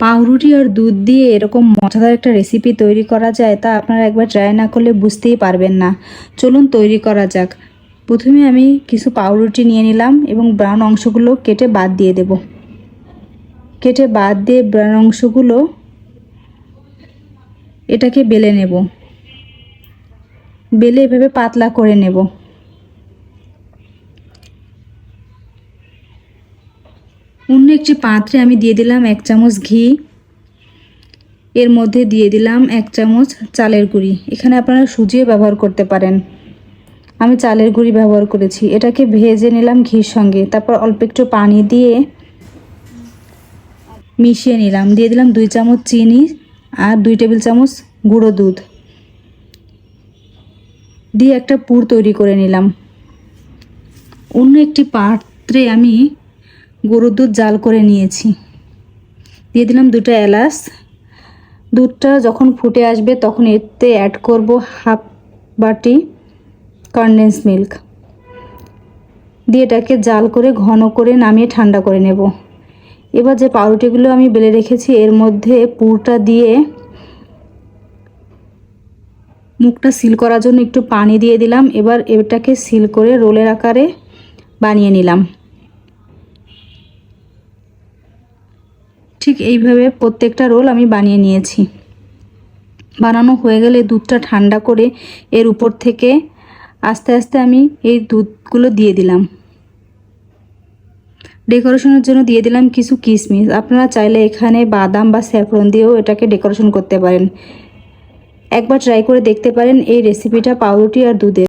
পাউরুটি আর দুধ দিয়ে এরকম মজাদার একটা রেসিপি তৈরি করা যায়, তা আপনারা একবার ট্রাই না করলে বুঝতেই পারবেন না। চলুন তৈরি করা যাক। প্রথমে আমি কিছু পাউরুটি নিয়ে নিলাম এবং ব্রাউন অংশগুলো কেটে বাদ দিয়ে দেব। কেটে বাদ দিয়ে ব্রাউন অংশগুলো এটাকে বেলে নেব। বেলে এভাবে পাতলা করে নেব। অন্য একটি পাত্রে আমি দিয়ে দিলাম এক চামচ ঘি। এর মধ্যে দিয়ে দিলাম এক চামচ চালের গুঁড়ি। এখানে আপনারা সুজিও ব্যবহার করতে পারেন। আমি চালের গুঁড়ি ব্যবহার করেছি। এটাকে ভেজে নিলাম ঘির সঙ্গে। তারপর অল্প একটু পানি দিয়ে মিশিয়ে নিলাম। দিয়ে দিলাম দুই চামচ চিনি আর দুই টেবিল চামচ গুঁড়ো দুধ। দিয়ে একটা পুর তৈরি করে নিলাম। অন্য একটি পাত্রে আমি গরুর দুধ জাল করে নিয়েছি। দিয়ে দিলাম দুটো এলাচ। দুধটা যখন ফুটে আসবে তখন এতে অ্যাড করব হাফ বাটি কনডেন্স মিল্ক দিয়ে এটাকে জাল করে ঘন করে নামিয়ে ঠান্ডা করে নেব। এবার যে পাউরুটিগুলো আমি বেলে রেখেছি, এর মধ্যে পুরটা দিয়ে মুখটা সিল করার জন্য একটু পানি দিয়ে দিলাম। এবার এটাকে সিল করে রোলের আকারে বানিয়ে নিলাম। ঠিক এইভাবে প্রত্যেকটা রোল আমি বানিয়ে নিয়েছি। বানানো হয়ে গেলে দুধটা ঠান্ডা করে এর উপর থেকে আস্তে আস্তে আমি এই দুধগুলো দিয়ে দিলাম। ডেকোরেশনের জন্য দিয়ে দিলাম কিছু কিশমিশ। আপনারা চাইলে এখানে বাদাম বা স্যাফরন দিয়েও এটাকে ডেকোরেশন করতে পারেন। একবার ট্রাই করে দেখতে পারেন এই রেসিপিটা পাউরুটি আর দুধের।